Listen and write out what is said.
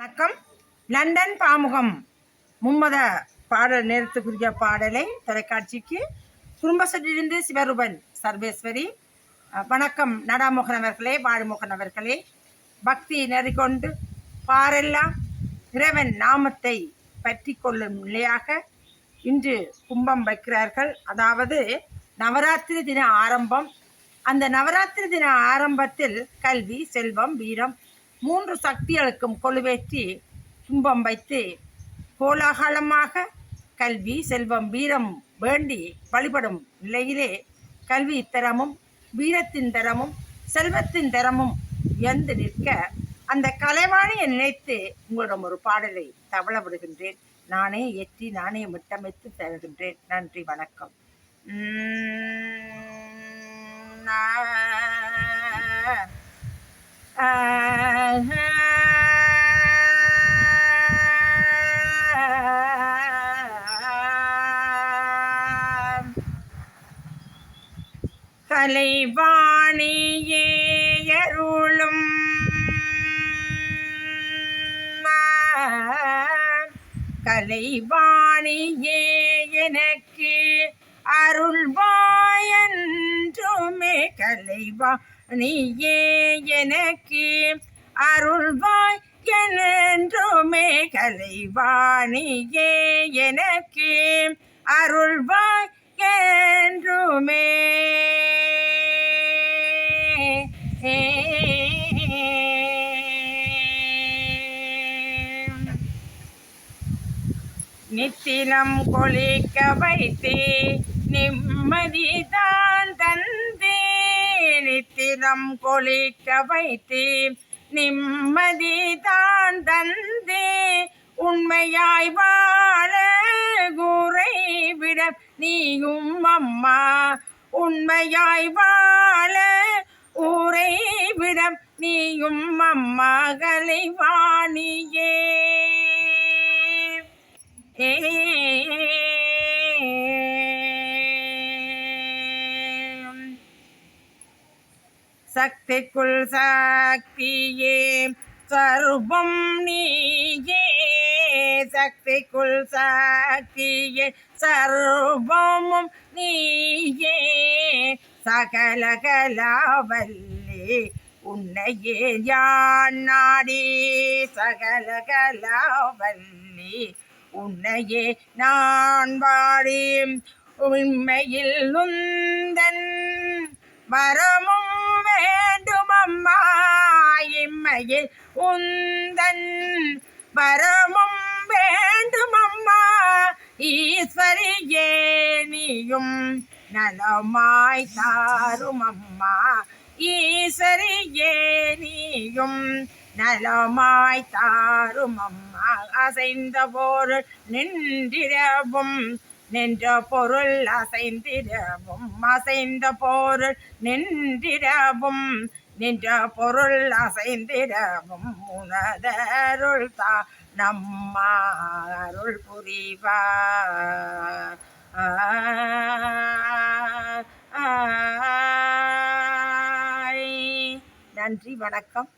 வணக்கம். லண்டன் பாமுகம். மும்மத பாடல் நேரத்துக்குரிய பாடலை தொலைக்காட்சிக்கு குடும்பசட்டிலிருந்து சிவரூபன் சர்வேஸ்வரி. வணக்கம் நடாமோகன் அவர்களே வாழ்மோகன் அவர்களே. பக்தி நெறிகொண்டு பாரெல்லாம் இறைவன் நாமத்தை பற்றி கொள்ளும் நிலையாக இன்று கும்பம் வைக்கிறார்கள். அதாவது நவராத்திரி தின ஆரம்பம். அந்த நவராத்திரி தின ஆரம்பத்தில் கல்வி செல்வம் வீரம் மூன்று சக்திகளுக்கும் கொலுவேற்றி கும்பம் வைத்து கோலாகலமாக கல்வி செல்வம் வீரம் வேண்டி வழிபடும் நிலையிலே கல்வி தரமும் வீரத்தின் தரமும் செல்வத்தின் தரமும் உயர்ந்து நிற்க அந்த கலைவாணியை நினைத்து உங்களிடம் ஒரு பாடலை தவள விடுகின்றேன். நானே ஏற்றி நானே மிட்டமைத்து தருகின்றேன். நன்றி வணக்கம். நான் கலைவாணியேயருளும் கலைவாணியே எனக்கு அருள்வாயன்றுமே கலைவாணியே எனக்கு அருள்வாய் என்றுமே. கலைவாணியே எனக்கு அருள்வாய் என்றுமே. நித்திலம் கொளிக்க வைத்தே நிம்மதிதான் தந்தே. நித்திலம் கொளிக்க வைத்தே நிம்மதிதான் தந்தே. உண்மையாய் வாழ குறை விட நீயும் அம்மா. உண்மையாய் வாழ ஊரை விட நீயும் அம்மா. கலைவாணியே. சக்திக்குள் சக்தியே சர்வம் நீயே. சக்திக்குள் சக்தியே சர்வமும் நீயே. சகலகலாவல்லே உன்னையே யான் நாடி. சகலகலாவல்லி உன்னையே நான் வாடி உண்மையில் நுந்தன் வரமும் வேண்டும் அம்மா. இம்மையில் உந்தன் வரமும் வேண்டும் அம்மா. ஈஸ்வரியே நீயும் நலமாய் தாரும் அம்மா. ஈஸ்வரியே நீயும் நலமாய் தாரும் அம்மா அசைந்த பொருள் நின்றிரவும் நின்ற பொருள் அசைந்திரவும் அசைந்த பொருள் நின்றிரவும் நின்ற பொருள் அசைந்திரவும் உனதருள் தா நம்மா அருள் புரிவார் நன்றி வணக்கம்